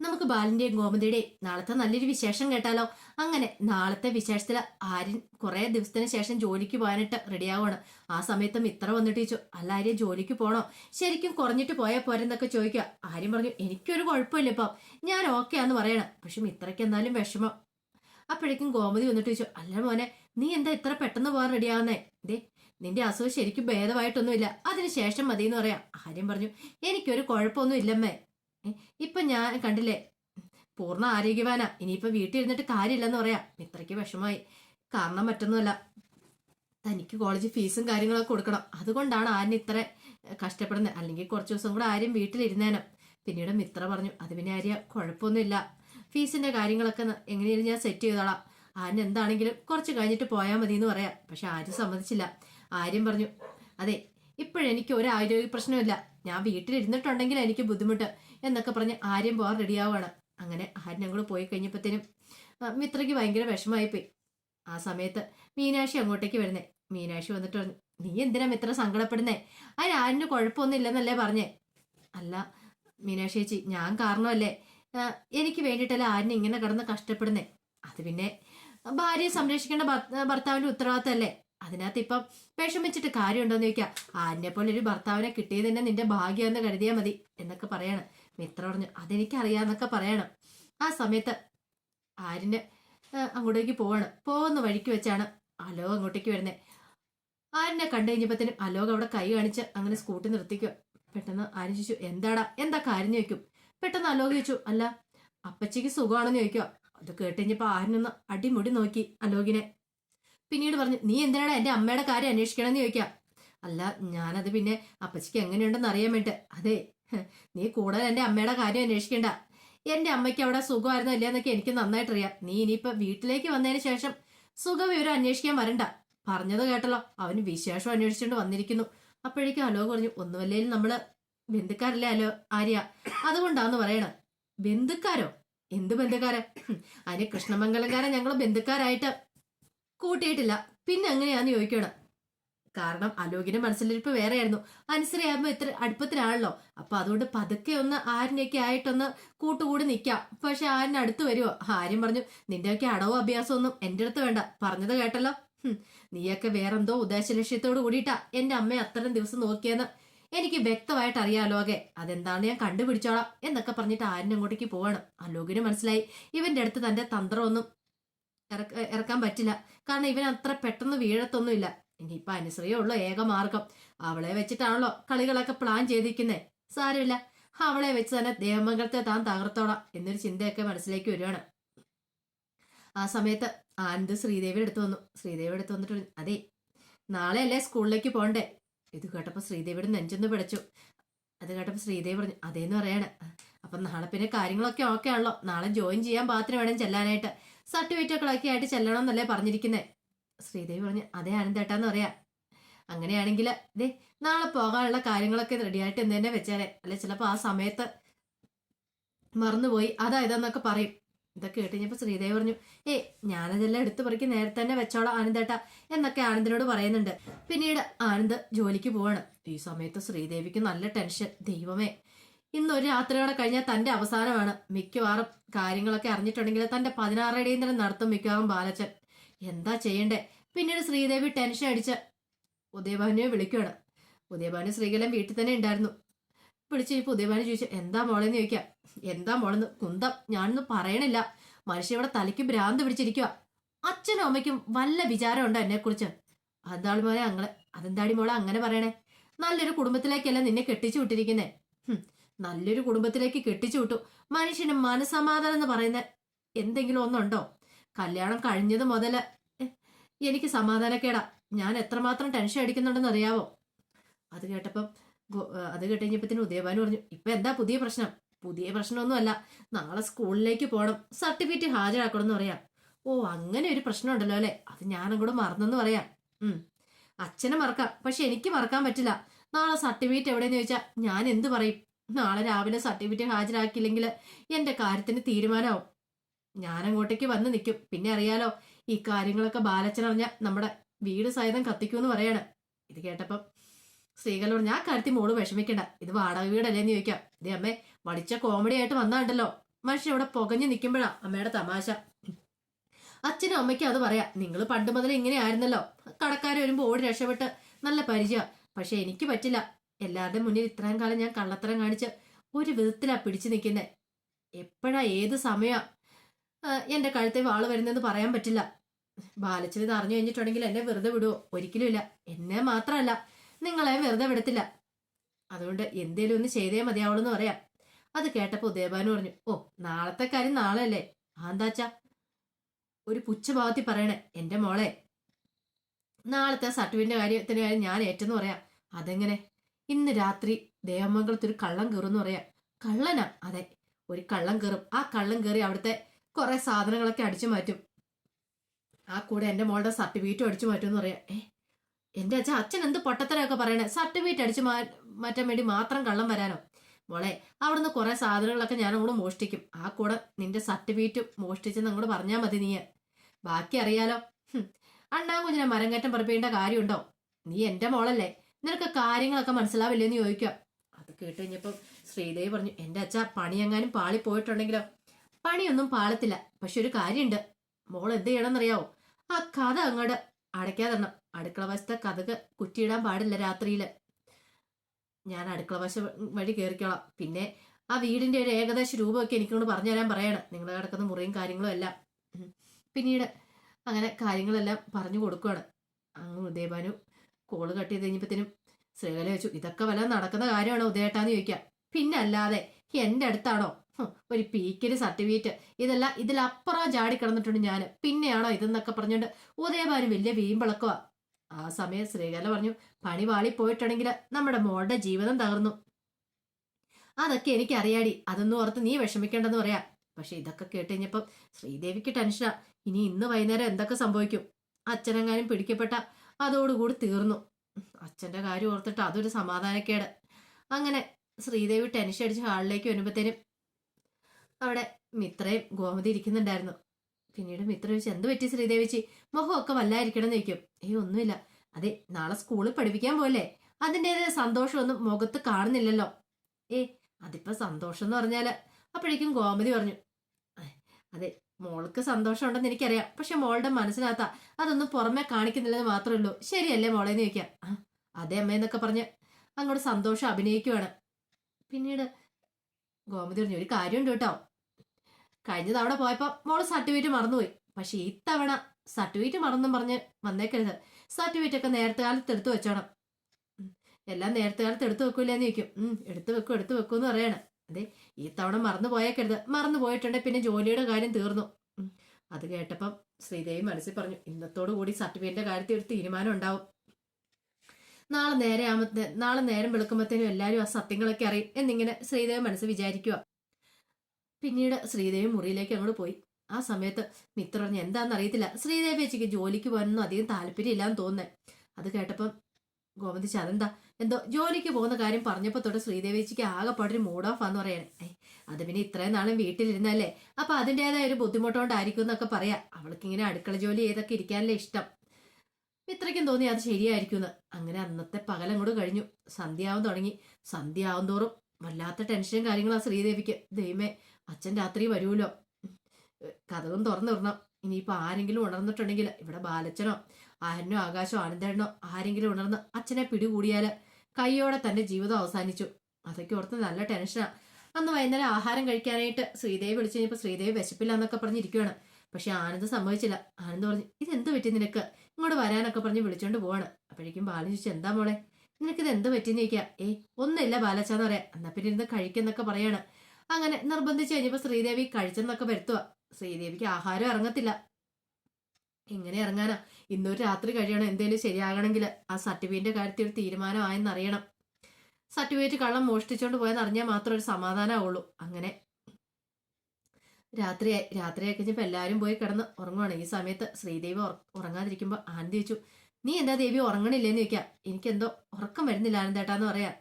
നമുക്ക് ബാലിന്റെയും ഗോമതിയുടെയും നാളത്തെ നല്ലൊരു വിശേഷം കേട്ടാലോ? അങ്ങനെ നാളത്തെ വിശേഷത്തിൽ ആര്യൻ കുറെ ദിവസത്തിന് ശേഷം ജോലിക്ക് പോകാനായിട്ട് റെഡിയാവുകയാണ് ആ സമയത്ത് മിത്ര വന്നിട്ട് ചോദിച്ചു അല്ല ആര്യ ജോലിക്ക് പോണോ? ശരിക്കും കുറഞ്ഞിട്ട് പോയാൽ പോരെന്നൊക്കെ ചോദിക്കുക. ആര്യം പറഞ്ഞു എനിക്കൊരു കുഴപ്പമില്ല ഇപ്പം. ഞാൻ ഓക്കെ ആന്ന് പറയണം. പക്ഷെ മിത്രയ്ക്ക് എന്നാലും വിഷമം. അപ്പോഴേക്കും ഗോമതി വന്നിട്ട് ചോദിച്ചു അല്ല മോനെ നീ എന്താ ഇത്ര പെട്ടെന്ന് പോകാൻ റെഡിയാവുന്നേ? ദേ നിന്റെ അസുഖം ശരിക്കും ഭേദമായിട്ടൊന്നുമില്ല. അതിന് ശേഷം മതി എന്ന് പറയാം. ആര്യം പറഞ്ഞു എനിക്കൊരു കുഴപ്പമൊന്നും ഇല്ലമ്മേ. ഇപ്പൊ ഞാൻ കണ്ടില്ലേ? പൂർണ ആരോഗ്യവാനാ. ഇനിയിപ്പോൾ വീട്ടിൽ ഇരുന്നിട്ട് കാര്യമില്ലെന്ന് പറയാം. മിത്രയ്ക്ക് വിഷമായി കാരണം മറ്റൊന്നുമല്ല. തനിക്ക് കോളേജ് ഫീസും കാര്യങ്ങളൊക്കെ കൊടുക്കണം. അതുകൊണ്ടാണ് ആര്യൻ ഇത്ര കഷ്ടപ്പെടുന്നത്. അല്ലെങ്കിൽ കുറച്ച് ദിവസം കൂടെ ആരും വീട്ടിലിരുന്നേനെ. പിന്നീട് മിത്ര പറഞ്ഞു അത് പിന്നെ ആര്യ കുഴപ്പമൊന്നുമില്ല. ഫീസിന്റെ കാര്യങ്ങളൊക്കെ എങ്ങനെയാലും ഞാൻ സെറ്റ് ചെയ്തോളാം. ആര്യൻ എന്താണെങ്കിലും കുറച്ച് കഴിഞ്ഞിട്ട് പോയാൽ മതി എന്ന് പറയാം. പക്ഷെ ആരും സമ്മതിച്ചില്ല. ആര്യം പറഞ്ഞു അതെ ഇപ്പോഴെനിക്ക് ഒരു ആരോഗ്യ പ്രശ്നമില്ല ഞാൻ വീട്ടിലിരുന്നിട്ടുണ്ടെങ്കിൽ എനിക്ക് ബുദ്ധിമുട്ട്. എന്നൊക്കെ പറഞ്ഞ് ആര്യം പോകാൻ റെഡിയാവുകയാണ് അങ്ങനെ ആര്യം ഞങ്ങൾ പോയി കഴിഞ്ഞപ്പോഴത്തേനും മിത്രയ്ക്ക് ഭയങ്കര വിഷമമായിപ്പോയി. പോയി ആ സമയത്ത് മീനാക്ഷി അങ്ങോട്ടേക്ക് വരുന്നേ. മീനാക്ഷി വന്നിട്ട് പറഞ്ഞു നീ എന്തിനാ മിത്ര സങ്കടപ്പെടുന്നേ? അതിന് ആരിന് കുഴപ്പമൊന്നും ഇല്ലെന്നല്ലേ പറഞ്ഞേ? അല്ല മീനാക്ഷി ചേച്ചി ഞാൻ കാരണമല്ലേ? എനിക്ക് വേണ്ടിയിട്ടല്ല ആരിന് ഇങ്ങനെ കിടന്ന് കഷ്ടപ്പെടുന്നേ? അത് പിന്നെ ഭാര്യയെ സംരക്ഷിക്കേണ്ട ഭർത്ത- ഭർത്താവിന്റെ ഉത്തരവാദിത്തമല്ലേ? അതിനകത്ത് ഇപ്പം വിഷമിച്ചിട്ട് കാര്യമുണ്ടോന്ന് ചോദിക്കാം. ആരിനെ പോലെ ഒരു ഭർത്താവിനെ കിട്ടിയത് തന്നെ നിന്റെ ഭാഗ്യമെന്ന് കരുതിയാൽ മതി എന്നൊക്കെ പറയാണ്. മിത്ര പറഞ്ഞു അതെനിക്കറിയാന്നൊക്കെ പറയണം. ആ സമയത്ത് ആര്യന് അങ്ങോട്ടേക്ക് പോവാണ്. പോകുന്ന വഴിക്ക് വെച്ചാണ് അലോക് അങ്ങോട്ടേക്ക് വരുന്നത് ആരിനെ കണ്ടു കഴിഞ്ഞപ്പോഴത്തേനും അലോക് അവിടെ കൈ കാണിച്ച് അങ്ങനെ സ്കൂട്ടി നിർത്തിക്കുക. പെട്ടെന്ന് ആര്യൻ ചോദിച്ചു എന്താടാ? എന്താ കാര്യം? ചോദിക്കും. പെട്ടെന്ന് അലോക് ചോദിച്ചു അല്ല അപ്പച്ചിക്ക് സുഖമാണെന്ന് ചോദിക്കുക. അത് കേട്ട് കഴിഞ്ഞപ്പോൾ ആരിനൊന്ന് അടിമുടി നോക്കി അലോകിനെ. പിന്നീട് പറഞ്ഞു നീ എന്തിനാടാ എന്റെ അമ്മയുടെ കാര്യം അന്വേഷിക്കണമെന്ന് ചോദിക്കാം അല്ല ഞാനത് പിന്നെ അപ്പച്ചിക്ക് എങ്ങനെയുണ്ടെന്ന് അറിയാൻ വേണ്ടി അതെ നീ കൂടുതൽ എന്റെ അമ്മയുടെ കാര്യം അന്വേഷിക്കണ്ട. എന്റെ അമ്മയ്ക്ക് അവിടെ സുഖമായിരുന്നോ എന്നൊക്കെ എനിക്ക് നന്നായിട്ടറിയാം. നീ ഇനിയിപ്പോ വീട്ടിലേക്ക് വന്നതിന് ശേഷം സുഖവിവരം അന്വേഷിക്കാൻ വരണ്ട. പറഞ്ഞത് കേട്ടല്ലോ. അവന് വിശേഷം അന്വേഷിച്ചുകൊണ്ട് വന്നിരിക്കുന്നു. അപ്പോഴേക്കും അലോ പറഞ്ഞു ഒന്നുമല്ലേലും നമ്മൾ ബന്ധുക്കാരല്ലേ അലോ ആര്യ? അതുകൊണ്ടാന്ന് പറയണ. ബന്ധുക്കാരോ? എന്ത് ബന്ധുക്കാരെ? അതിന് കൃഷ്ണമംഗലംകാരെ ഞങ്ങൾ ബന്ധുക്കാരായിട്ട് കൂട്ടിയിട്ടില്ല. പിന്നെ എങ്ങനെയാന്ന് ചോദിക്കണം? കാരണം അലോകിന്റെ മനസ്സിലിരിപ്പ് വേറെയായിരുന്നു. അനുസരയാകുമ്പോൾ ഇത്ര അടുപ്പത്തിലാണല്ലോ. അപ്പൊ അതുകൊണ്ട് പതുക്കെ ഒന്ന് ആരിനൊക്കെ ആയിട്ടൊന്ന് കൂട്ടുകൂടി നിൽക്കാം പക്ഷെ ആരിന് അടുത്ത് വരുമോ ആര്യം പറഞ്ഞു നിന്റെയൊക്കെ അടവോ അഭ്യാസം ഒന്നും എന്റെ അടുത്ത് വേണ്ട. പറഞ്ഞത് കേട്ടല്ലോ? നീയൊക്കെ വേറെന്തോ ഉദ്ദേശ ലക്ഷ്യത്തോട് കൂടിയിട്ടാ എന്റെ അമ്മയെ അത്തരം ദിവസം നോക്കിയെന്ന് എനിക്ക് വ്യക്തമായിട്ട് അറിയാം അലോകെ. അതെന്താണെന്ന് ഞാൻ കണ്ടുപിടിച്ചോളാം എന്നൊക്കെ പറഞ്ഞിട്ട് ആരിന് അങ്ങോട്ടേക്ക് പോവാണ്. അലോകിന് മനസ്സിലായി ഇവന്റെ അടുത്ത് തന്റെ തന്ത്രമൊന്നും ഇറക്കാൻ പറ്റില്ല. കാരണം ഇവൻ അത്ര പെട്ടെന്ന് വീഴത്തൊന്നുമില്ല. ഇനിയിപ്പൊ അനുസരിയേ ഉള്ളൂ ഏക മാർഗം. അവളെ വെച്ചിട്ടാണല്ലോ കളികളൊക്കെ പ്ലാൻ ചെയ്തിരിക്കുന്നേ. സാരമില്ല. അവളെ വെച്ച് തന്നെ ദേവമംഗലത്തെ താൻ തകർത്തോളാം എന്നൊരു ചിന്തയൊക്കെ മനസ്സിലേക്ക് വരുവാണ് ആ സമയത്ത് ആനന്ദ് ശ്രീദേവി എടുത്തു വന്നു. ശ്രീദേവി എടുത്തു വന്നിട്ട് അതെ നാളെ അല്ലേ സ്കൂളിലേക്ക് പോണ്ടേ ഇത് കേട്ടപ്പോ ശ്രീദേവിയുടെ നെഞ്ചൊന്ന് പിടച്ചു. അത് കേട്ടപ്പോൾ ശ്രീദേവി പറഞ്ഞു അതേന്ന് പറയാണ്. അപ്പൊ നാളെ പിന്നെ കാര്യങ്ങളൊക്കെ ഓക്കെ ആണല്ലോ. നാളെ ജോയിൻ ചെയ്യാൻ പാത്രം വേണം ചെല്ലാനായിട്ട്. സർട്ടിഫിക്കറ്റുകളൊക്കെ ആയിട്ട് ചെല്ലണം എന്നല്ലേ പറഞ്ഞിരിക്കുന്നേ. ശ്രീദേവി പറഞ്ഞു അതേ ആനന്ദേട്ടാന്ന് പറയാ. അങ്ങനെയാണെങ്കിൽ ദേ നാളെ പോകാനുള്ള കാര്യങ്ങളൊക്കെ റെഡിയായിട്ട് എന്ത് തന്നെ വെച്ചാലേ അല്ലെ ചിലപ്പോ ആ സമയത്ത് മറന്നുപോയി. അതാ ഇതെന്നൊക്കെ പറയും. ഇതൊക്കെ കേട്ട് ശ്രീദേവി പറഞ്ഞു ഏ ഞാനതെല്ലാം എടുത്തു പറിക്ക് നേരത്തെ തന്നെ വെച്ചോളാം ആനന്ദേട്ട എന്നൊക്കെ ആനന്ദിനോട് പറയുന്നുണ്ട്. പിന്നീട് ആനന്ദ് ജോലിക്ക് പോവാണ്. ഈ സമയത്ത് ശ്രീദേവിക്ക് നല്ല ടെൻഷൻ. ദൈവമേ ഇന്ന് ഒരു രാത്രിയോടെ കഴിഞ്ഞാൽ തന്റെ അവസാനമാണ്. മിക്കവാറും കാര്യങ്ങളൊക്കെ അറിഞ്ഞിട്ടുണ്ടെങ്കിൽ തന്റെ പതിനാറടിയും തന്നെ നടത്തും മിക്കവാറും ബാലച്ചൻ. എന്താ ചെയ്യണ്ടേ? പിന്നീട് ശ്രീദേവി ടെൻഷൻ അടിച്ച് ഉദയഭാനുയെ വിളിക്കുകയാണ് ഉദയഭാനു ശ്രീകലം വീട്ടിൽ തന്നെ ഉണ്ടായിരുന്നു. വിളിച്ച് കഴിഞ്ഞപ്പോൾ ഉദയഭാനു ചോദിച്ചു എന്താ മോളെന്ന് ചോദിക്കാം എന്താ മോളെന്ന്? കുന്തം. ഞാനൊന്നും പറയണില്ല. മനുഷ്യ ഇവിടെ തലയ്ക്ക് ഭ്രാന്ത് പിടിച്ചിരിക്കുക അച്ഛനും അമ്മയ്ക്കും വല്ല വിചാരമുണ്ടോ എന്നെ കുറിച്ച് അതാളി മോളെ അങ്ങനെ അതെന്താടി മോളെ അങ്ങനെ പറയണേ? നല്ലൊരു കുടുംബത്തിലേക്കല്ല നിന്നെ കെട്ടിച്ചു വിട്ടിരിക്കുന്നേ. നല്ലൊരു കുടുംബത്തിലേക്ക് കെട്ടിച്ചു വിട്ടു. മനുഷ്യന് മനസമാധാനം എന്ന് പറയുന്ന എന്തെങ്കിലും ഒന്നുണ്ടോ? കല്യാണം കഴിഞ്ഞത് മുതൽ എ, എനിക്ക് സമാധാനക്കേടാ. ഞാൻ എത്രമാത്രം ടെൻഷൻ അടിക്കുന്നുണ്ടെന്ന് അറിയാവോ? അത് കേട്ടപ്പം അത് കേട്ട് കഴിഞ്ഞപ്പത്തിന് ഉദയഭാനു പറഞ്ഞു ഇപ്പൊ എന്താ പുതിയ പ്രശ്നം? പുതിയ പ്രശ്നമൊന്നുമല്ല. നാളെ സ്കൂളിലേക്ക് പോകണം സർട്ടിഫിക്കറ്റ് ഹാജരാക്കണം എന്ന് പറയാം. ഓ അങ്ങനെ ഒരു പ്രശ്നം ഉണ്ടല്ലോ അല്ലെ? അത് ഞാനും കൂടെ മറന്നെന്ന് പറയാം. ഉം. അച്ഛനെ മറക്കാം. പക്ഷെ എനിക്ക് മറക്കാൻ പറ്റില്ല. നാളെ സർട്ടിഫിക്കറ്റ് എവിടെയെന്ന് ചോദിച്ചാൽ ഞാൻ എന്ത് പറയും? നാളെ രാവിലെ സർട്ടിഫിക്കറ്റ് ഹാജരാക്കിയില്ലെങ്കിൽ എന്റെ കാര്യത്തിന് തീരുമാനമാവും. ഞാൻ അങ്ങോട്ടേക്ക് വന്ന് നിൽക്കും. പിന്നെ അറിയാലോ ഈ കാര്യങ്ങളൊക്കെ ബാലച്ചൻ അറിഞ്ഞ നമ്മുടെ വീട് സഹിതം കത്തിക്കൂന്ന് പറയാണ്. ഇത് കേട്ടപ്പം സ്ത്രീകൾ പറഞ്ഞു ആ കാര്യത്തിൽ മോൾ വിഷമിക്കണ്ട. ഇത് വാടക വീടല്ലേന്ന് ചോദിക്കാം. ഇതേ അമ്മേ വടിച്ച കോമഡി ആയിട്ട് വന്നാണ്ടല്ലോ. മനുഷ്യൻ ഇവിടെ പുകഞ്ഞു നിൽക്കുമ്പോഴാ അമ്മയുടെ തമാശ. അച്ഛനും അമ്മയ്ക്കും അത് പറയാം. നിങ്ങൾ പണ്ട് മുതൽ ഇങ്ങനെ ആയിരുന്നല്ലോ. കടക്കാർ വരുമ്പോൾ ഓടി രക്ഷപ്പെട്ട് നല്ല പരിചയം. പക്ഷെ എനിക്ക് പറ്റില്ല. എല്ലാവരുടെയും മുന്നിൽ ഇത്രയും കാലം ഞാൻ കള്ളത്തരം കാണിച്ച് ഒരു വിധത്തിലാ പിടിച്ചു നിൽക്കുന്നത് എപ്പോഴാ ഏത് സമയമാ എന്റെ കഴുത്തെ വാൾ വരുന്നെന്ന് പറയാൻ പറ്റില്ല. ബാലച്ചന് ഇത് അറിഞ്ഞു കഴിഞ്ഞിട്ടുണ്ടെങ്കിൽ എന്നെ വെറുതെ വിടുവോ? ഒരിക്കലും ഇല്ല. എന്നെ മാത്രമല്ല നിങ്ങളെ വെറുതെ വിടത്തില്ല. അതുകൊണ്ട് എന്തേലും ഒന്ന് ചെയ്തേ മതിയാവുള്ളൂ എന്ന് പറയാം. അത് കേട്ടപ്പോ ദേവാനു പറഞ്ഞു ഓ നാളത്തെ കാര്യം നാളെ അല്ലേ ആന്താച്ചാ ഒരു പുച്ഛഭാവത്തിൽ പറയണേ എന്റെ മോളെ നാളത്തെ സട്ടുവിന്റെ കാര്യത്തിന്റെ കാര്യം ഞാൻ ഏറ്റെന്ന് പറയാം. അതെങ്ങനെ? ഇന്ന് രാത്രി ദേവമംഗലത്തൊരു കള്ളം കയറുമെന്ന് പറയാം. കള്ളനാ അതെ. ഒരു കള്ളം കയറും. ആ കള്ളം കയറി അവിടുത്തെ കുറെ സാധനങ്ങളൊക്കെ അടിച്ചു മാറ്റും. ആ കൂടെ എന്റെ മോളുടെ സർട്ടിഫിക്കറ്റും അടിച്ചു മാറ്റും എന്ന് പറയാം. ഏ എന്റെ അച്ഛൻ അച്ഛൻ എന്ത് പൊട്ടത്തരമൊക്കെ പറയണേ? സർട്ടിഫിക്കറ്റ് അടിച്ചു മാ മാറ്റാൻ വേണ്ടി മാത്രം കള്ളം വരാനോ? മോളെ അവിടുന്ന് കുറെ സാധനങ്ങളൊക്കെ ഞാൻ അങ്ങോട്ട് മോഷ്ടിക്കും. ആ കൂടെ നിന്റെ സർട്ടിഫിക്കറ്റ് മോഷ്ടിച്ചെന്ന് അങ്ങോട്ട് പറഞ്ഞാൽ മതി നീ ബാക്കി അറിയാലോ? അണ്ണാ കുഞ്ഞിനെ മരം കയറ്റം പറപ്പിക്കേണ്ട കാര്യമുണ്ടോ? നീ എന്റെ മോളല്ലേ? നിനക്ക് കാര്യങ്ങളൊക്കെ മനസ്സിലാവില്ലെന്ന് ചോദിക്കുക. അത് കേട്ട് കഴിഞ്ഞപ്പം ശ്രീദേവി പറഞ്ഞു എന്റെ അച്ഛ പണിയെങ്ങാനും പാളി പോയിട്ടുണ്ടെങ്കിലോ പണിയൊന്നും പാളത്തില്ല. പക്ഷെ ഒരു കാര്യമുണ്ട് മോൾ എന്ത് ചെയ്യണമെന്നറിയാവോ? ആ കഥ അങ്ങോട്ട് അടയ്ക്കാതെണ്ണം അടുക്കള വശത്തെ കഥക് കുറ്റിയിടാൻ പാടില്ല രാത്രിയിൽ. ഞാൻ അടുക്കള വശ വഴി കയറിക്കോളാം പിന്നെ ആ വീടിന്റെ ഒരു ഏകദേശ രൂപമൊക്കെ എനിക്കൊണ്ട് പറഞ്ഞു തരാൻ പറയാണ്. നിങ്ങൾ കിടക്കുന്ന മുറിയും കാര്യങ്ങളും എല്ലാം. പിന്നീട് അങ്ങനെ കാര്യങ്ങളെല്ലാം പറഞ്ഞു കൊടുക്കുകയാണ് അങ്ങ് ഉദയഭാനു കോൾ കട്ട് ചെയ്ത് കഴിഞ്ഞപ്പോഴത്തേനും ശ്രീകല വെച്ചു ഇതൊക്കെ വല്ല നടക്കുന്ന കാര്യമാണോ ഉദയേട്ടാന്ന് ചോദിക്കാം. പിന്നെ അല്ലാതെ എന്റെ അടുത്താണോ ഒരു പീക്കിന് സർട്ടിഫിക്കറ്റ്. ഇതല്ല ഇതിലപ്പുറം ചാടി കിടന്നിട്ടുണ്ട് ഞാൻ പിന്നെയാണോ ഇതെന്നൊക്കെ പറഞ്ഞുകൊണ്ട് ഉദയഭാനു വലിയ വീമ്പിളക്കുവാ. ആ സമയം ശ്രീകല പറഞ്ഞു പണി വാളി പോയിട്ടുണ്ടെങ്കിൽ നമ്മുടെ മോളുടെ ജീവിതം തകർന്നു. അതൊക്കെ എനിക്ക് അറിയാടി അതൊന്നും ഓർത്ത് നീ വിഷമിക്കേണ്ടെന്ന് പറയാ. പക്ഷെ ഇതൊക്കെ കേട്ട് കഴിഞ്ഞപ്പം ശ്രീദേവിക്ക് ടെൻഷനാ. ഇനി ഇന്ന് വൈകുന്നേരം എന്തൊക്കെ സംഭവിക്കും? അച്ഛനെങ്ങാനും പിടിക്കപ്പെട്ട അതോടുകൂടി തീർന്നു. അച്ഛന്റെ കാര്യം ഓർത്തിട്ട് അതൊരു സമാധാനക്കേട്. അങ്ങനെ ശ്രീദേവി ടെൻഷൻ അടിച്ച് ഹാളിലേക്ക് വരുമ്പോഴത്തേനും അവിടെ മിത്രയും ഗോമതി ഇരിക്കുന്നുണ്ടായിരുന്നു. പിന്നീട് മിത്ര ചോദിച്ചു എന്ത് പറ്റി ശ്രീദേവിച്ചി? മുഖമൊക്കെ വല്ലായിരിക്കണം എന്ന് ചോദിക്കും ഏയ് ഒന്നുമില്ല. അതെ നാളെ സ്കൂളിൽ പഠിപ്പിക്കാൻ പോലെ അതിന്റെതായ സന്തോഷമൊന്നും മുഖത്ത് കാണുന്നില്ലല്ലോ. ഏ അതിപ്പോ സന്തോഷം എന്ന് പറഞ്ഞാൽ അപ്പോഴേക്കും ഗോമതി പറഞ്ഞു അതെ മോൾക്ക് സന്തോഷമുണ്ടെന്ന് എനിക്കറിയാം. പക്ഷെ മോളുടെ മനസ്സിനകത്ത അതൊന്നും പുറമെ കാണിക്കുന്നില്ലെന്ന് മാത്രമേ ഉള്ളൂ. ശരിയല്ലേ മോളെ എന്ന് ചോദിക്കാം. "ആ, അതെ അമ്മയെന്നൊക്കെ പറഞ്ഞ് അങ്ങോട്ട് സന്തോഷം അഭിനയിക്കുവാണ്. പിന്നീട് ഗോമതി പറഞ്ഞു ഒരു കാര്യമുണ്ട് കേട്ടോ. കഴിഞ്ഞ തവണ പോയപ്പോ മോൾ സർട്ടിഫിക്കറ്റ് മറന്നുപോയി. പക്ഷെ ഇത്തവണ സർട്ടിഫിക്കറ്റ് മറന്നും പറഞ്ഞ് വന്നേക്കരുത്. സർട്ടിഫിക്കറ്റ് ഒക്കെ നേരത്തെ കാലത്ത് എടുത്തു വെച്ചോണം. എല്ലാം നേരത്തെ കാലത്ത് എടുത്തു വെക്കൂലെന്ന് ചോദിക്കും. ഉം. എടുത്തു വെക്കും എടുത്തു വെക്കും എന്ന് പറയണം. അതെ ഈ തവണ മറന്നു പോയേക്കരുത്. മറന്നു പോയിട്ടുണ്ടെങ്കിൽ പിന്നെ ജോലിയുടെ കാര്യം തീർന്നു. അത് കേട്ടപ്പം ശ്രീദേവി മനസ്സിൽ പറഞ്ഞു ഇന്നത്തോടു കൂടി സർട്ടിഫിക്കറ്റിന്റെ കാര്യത്തിൽ ഒരു തീരുമാനം ഉണ്ടാവും. നാളെ നേരെ ആമത്തെ നാളെ നേരം വെളുക്കുമ്പോഴത്തേനും എല്ലാവരും ആ സത്യങ്ങളൊക്കെ അറിയും എന്നിങ്ങനെ ശ്രീദേവി മനസ്സ് വിചാരിക്കുക പിന്നീട് ശ്രീദേവി മുറിയിലേക്ക് അങ്ങോട്ട് പോയി. ആ സമയത്ത് മിത്ര പറഞ്ഞു എന്താണെന്ന് അറിയത്തില്ല. ശ്രീദേവി ചേച്ചിക്ക് ജോലിക്ക് പോകാനൊന്നും അധികം താല്പര്യമില്ലാന്ന് തോന്നുന്നേ. അത് കേട്ടപ്പം ഗോമതി അതെന്താ? എന്തോ ജോലിക്ക് പോകുന്ന കാര്യം പറഞ്ഞപ്പോൾ തൊട്ട് ശ്രീദേവി ചേച്ചിക്ക് ആകെപ്പാടൊരു മൂഡ് ഓഫ് ആന്ന് പറയണേ. അത് പിന്നെ ഇത്രയും നാളും വീട്ടിലിരുന്നല്ലേ അപ്പൊ അതിന്റെതായ ഒരു ബുദ്ധിമുട്ടുകൊണ്ടായിരിക്കും എന്നൊക്കെ പറയാം. അവൾക്ക് ഇങ്ങനെ അടുക്കള ജോലി ചെയ്തൊക്കെ ഇരിക്കാനല്ലേ ഇഷ്ടം. മിത്രയ്ക്കും തോന്നി അത് ശരിയായിരിക്കും എന്ന് അങ്ങനെ അന്നത്തെ പകലങ്ങോട്ട് കഴിഞ്ഞു. സന്ധ്യയാവും തുടങ്ങി. സന്ധ്യയാവും തോറും വല്ലാത്ത ടെൻഷനും കാര്യങ്ങളും ആ ശ്രീദേവിക്ക്. ദൈവമേ അച്ഛൻ രാത്രി വരുമല്ലോ. കഥകും തുറന്നു വിടണം. ഇനിയിപ്പോൾ ആരെങ്കിലും ഉണർന്നിട്ടുണ്ടെങ്കിൽ ഇവിടെ ബാലച്ചനോ ആരനോ ആകാശോ ആനന്ദേണ്ണോ ആരെങ്കിലും ഉണർന്ന് അച്ഛനെ പിടികൂടിയാൽ കൈയോടെ തന്റെ ജീവിതം അവസാനിച്ചു. അതൊക്കെ ഓർത്ത് നല്ല ടെൻഷനാ അന്ന് വൈകുന്നേരം ആഹാരം കഴിക്കാനായിട്ട് ശ്രീദേവി വിളിച്ചു കഴിഞ്ഞപ്പോൾ ശ്രീദേവി വിശപ്പില്ല എന്നൊക്കെ പറഞ്ഞിരിക്കുകയാണ് പക്ഷെ ആനന്ദ് സംഭവിച്ചില്ല ആനന്ദ് പറഞ്ഞു ഇതെന്ത് പറ്റി നിനക്ക്? ഇങ്ങോട്ട് വരാനൊക്കെ പറഞ്ഞ് വിളിച്ചോണ്ട് പോവാണ്. അപ്പോഴേക്കും ബാലൻ ചോദിച്ചു എന്താ മോളെ? നിനക്കിത് എന്ത് പറ്റിയെന്ന് ചോദിക്കുക ഏ ഒന്നുമില്ല ബാലച്ചാന്ന് പറയാം. എന്നാ പിന്നെ ഇരുന്ന് കഴിക്കുന്നൊക്കെ പറയാണ്. അങ്ങനെ നിർബന്ധിച്ച് കഴിഞ്ഞപ്പോൾ ശ്രീദേവി കഴിച്ചെന്നൊക്കെ വരുത്തുക ശ്രീദേവിക്ക് ആഹാരം ഇറങ്ങത്തില്ല. എങ്ങനെ ഇറങ്ങാനാ? ഇന്നൊരു രാത്രി കഴിയണം. എന്തേലും ശരിയാകണമെങ്കിൽ ആ സർട്ടിഫിക്കറ്റിന്റെ കാര്യത്തിൽ ഒരു തീരുമാനമായെന്ന് അറിയണം സർട്ടിഫിക്കറ്റ് കള്ളം മോഷ്ടിച്ചോണ്ട് പോയെന്ന് അറിഞ്ഞാൽ മാത്രം ഒരു സമാധാനമാവുള്ളൂ അങ്ങനെ രാത്രി രാത്രിയായി കഴിഞ്ഞപ്പോൾ എല്ലാവരും പോയി കിടന്ന് ഉറങ്ങുവാണ്. ഈ സമയത്ത് ശ്രീദേവി ഉറങ്ങാതിരിക്കുമ്പോ ഉറങ്ങാതിരിക്കുമ്പോൾ വെച്ചു നീ എന്താ ദേവി ഉറങ്ങണില്ലേന്ന് ചോദിക്കാം. എനിക്കെന്തോ ഉറക്കം വരുന്നില്ല ആനന്ദേട്ടാന്ന് പറയാം.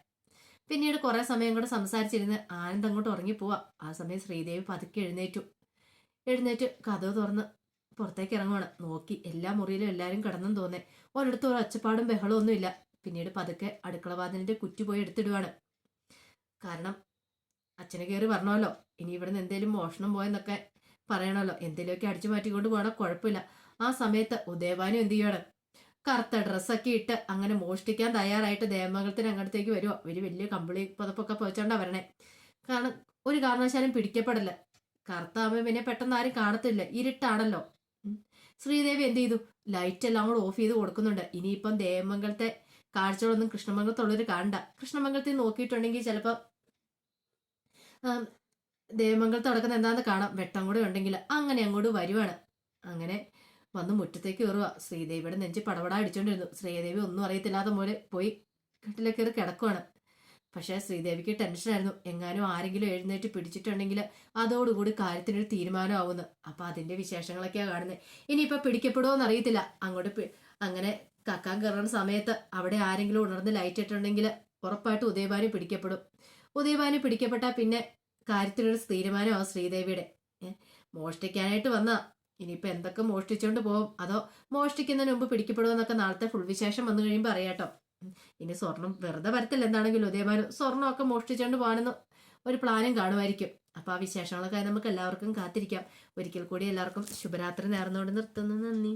പിന്നീട് കുറെ സമയം കൂടെ സംസാരിച്ചിരുന്ന് ആനന്ദ് അങ്ങോട്ട് ഉറങ്ങിപ്പോവാ. ആ സമയം ശ്രീദേവി പതുക്കെ എഴുന്നേറ്റു. എഴുന്നേറ്റ് കഥ തുറന്ന് പുറത്തേക്ക് ഇറങ്ങുവാണ്. നോക്കി എല്ലാ മുറിയിലും എല്ലാവരും കിടന്നും തോന്നേ. ഒരിടത്തും ഒരു ഒച്ചപ്പാടും ബഹളവും ഒന്നുമില്ല പിന്നീട് പതുക്കെ അടുക്കളവാതിലിന്റെ കുറ്റി പോയി എടുത്തിടുവാണ്. കാരണം അച്ഛനെ കയറി പറഞ്ഞല്ലോ ഇനി ഇവിടുന്ന് എന്തേലും മോഷണം പോയെന്നൊക്കെ പറയണല്ലോ എന്തേലുമൊക്കെ അടിച്ചു മാറ്റിക്കൊണ്ട് പോകണം. കുഴപ്പമില്ല. ആ സമയത്ത് ഉദയവാനും എന്ത് ചെയ്യണം കറുത്ത ഡ്രസ്സൊക്കെ ഇട്ട് അങ്ങനെ മോഷ്ടിക്കാൻ തയ്യാറായിട്ട് ദേവമംഗലത്തിന് അങ്ങോട്ടേക്ക് വരുമോ ഒരു വലിയ കമ്പിളി പുതപ്പൊക്കെ പോയിച്ചോണ്ടാ വരണേ. കാരണം ഒരു കാരണവശാലും പിടിക്കപ്പെടില്ല കറുത്താകുമ്പോൾ പിന്നെ പെട്ടെന്ന് ആരും കാണത്തില്ല. ഇരുട്ടാണല്ലോ. ശ്രീദേവി എന്ത് ചെയ്തു? ലൈറ്റ് എല്ലാം കൂടെ ഓഫ് ചെയ്ത് കൊടുക്കുന്നുണ്ട്. ഇനിയിപ്പം ദേവമംഗലത്തെ കാഴ്ചകളൊന്നും കൃഷ്ണമംഗലത്തുള്ളവർ കാണണ്ട. കൃഷ്ണമംഗലത്തിൽ നോക്കിയിട്ടുണ്ടെങ്കിൽ ചിലപ്പോൾ ദേവമംഗലത്ത് നടക്കുന്ന എന്താണെന്ന് കാണാം. വെട്ടം കൂടെ ഉണ്ടെങ്കിൽ അങ്ങനെ അങ്ങോട്ട് വരുവാണ്. അങ്ങനെ വന്ന് മുറ്റത്തേക്ക് കയറുക ശ്രീദേവിയുടെ നെഞ്ചി പടപട അടിച്ചോണ്ടിരുന്നു. ശ്രീദേവി ഒന്നും അറിയത്തില്ലാത്ത പോലെ പോയി കട്ടിലേക്ക് കയറി കിടക്കുവാണ്. പക്ഷേ ശ്രീദേവിക്ക് ടെൻഷനായിരുന്നു എങ്ങാനും ആരെങ്കിലും എഴുന്നേറ്റ് പിടിച്ചിട്ടുണ്ടെങ്കിൽ അതോടുകൂടി കാര്യത്തിനൊരു തീരുമാനമാവുന്നു അപ്പൊ അതിന്റെ വിശേഷങ്ങളൊക്കെയാണ് കാണുന്നത് ഇനിയിപ്പോൾ പിടിക്കപ്പെടുമോ എന്ന് അറിയത്തില്ല. അങ്ങോട്ട് അങ്ങനെ കക്കാൻ കയറുന്ന സമയത്ത് അവിടെ ആരെങ്കിലും ഉണർന്ന് ലൈറ്റ് ഇട്ടുണ്ടെങ്കിൽ ഉറപ്പായിട്ട് ഉദയഭാനു പിടിക്കപ്പെടും. ഉദയഭാനു പിടിക്കപ്പെട്ടാൽ പിന്നെ കാര്യത്തിനൊരു തീരുമാനമാവും ശ്രീദേവിയുടെ. മോഷ്ടിക്കാനായിട്ട് വന്ന ഇനിയിപ്പോ എന്തൊക്കെ മോഷ്ടിച്ചുകൊണ്ട് പോകും അതോ മോഷ്ടിക്കുന്നതിന് മുമ്പ് പിടിക്കപ്പെടുമെന്നൊക്കെ നാളത്തെ ഫുൾ വിശേഷം വന്നു കഴിയുമ്പോൾ അറിയാട്ടോ. ഇനി സ്വർണം വെറുതെ വരത്തില്ല എന്താണെങ്കിലും ഉദയമാനം സ്വർണമൊക്കെ മോഷ്ടിച്ചുകൊണ്ട് പോകാനെന്ന് ഒരു പ്ലാനും കാണുമായിരിക്കും. അപ്പോൾ ആ വിശേഷങ്ങളൊക്കെ നമുക്ക് എല്ലാവർക്കും കാത്തിരിക്കാം. ഒരിക്കൽ കൂടി എല്ലാവർക്കും ശുഭരാത്രി നേർന്നുകൊണ്ട് നിർത്തുന്നു. നന്ദി.